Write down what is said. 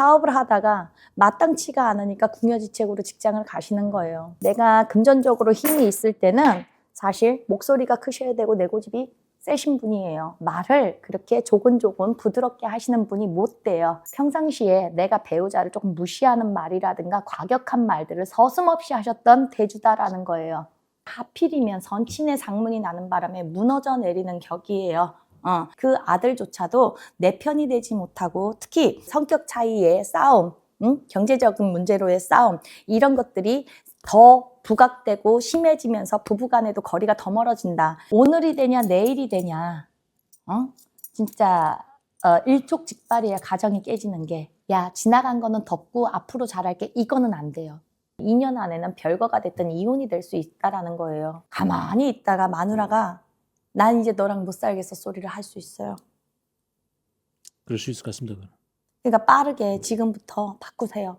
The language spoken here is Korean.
사업을 하다가 마땅치가 않으니까 궁여지책으로 직장을 가시는 거예요. 내가 금전적으로 힘이 있을 때는 사실 목소리가 크셔야 되고 내 고집이 세신 분이에요. 말을 그렇게 조곤조곤 부드럽게 하시는 분이 못 돼요. 평상시에 내가 배우자를 조금 무시하는 말이라든가 과격한 말들을 서슴없이 하셨던 대주다라는 거예요. 하필이면 선친의 상문이 나는 바람에 무너져 내리는 격이에요. 어, 그 아들조차도 내 편이 되지 못하고 특히 성격 차이의 싸움, 응? 경제적인 문제로의 싸움 이런 것들이 더 부각되고 심해지면서 부부간에도 거리가 더 멀어진다. 오늘이 되냐 내일이 되냐, 어? 진짜 어, 일촉즉발이야 가정이 깨지는 게. 야 지나간 거는 덮고 앞으로 잘할게 이거는 안 돼요. 2년 안에는 별거가 됐든 이혼이 될 수 있다라는 거예요. 가만히 있다가 마누라가 난 이제 너랑 못 살겠어 소리를 할 수 있어요. 그럴 수 있을 것 같습니다. 그건. 그러니까 빠르게 지금부터 바꾸세요.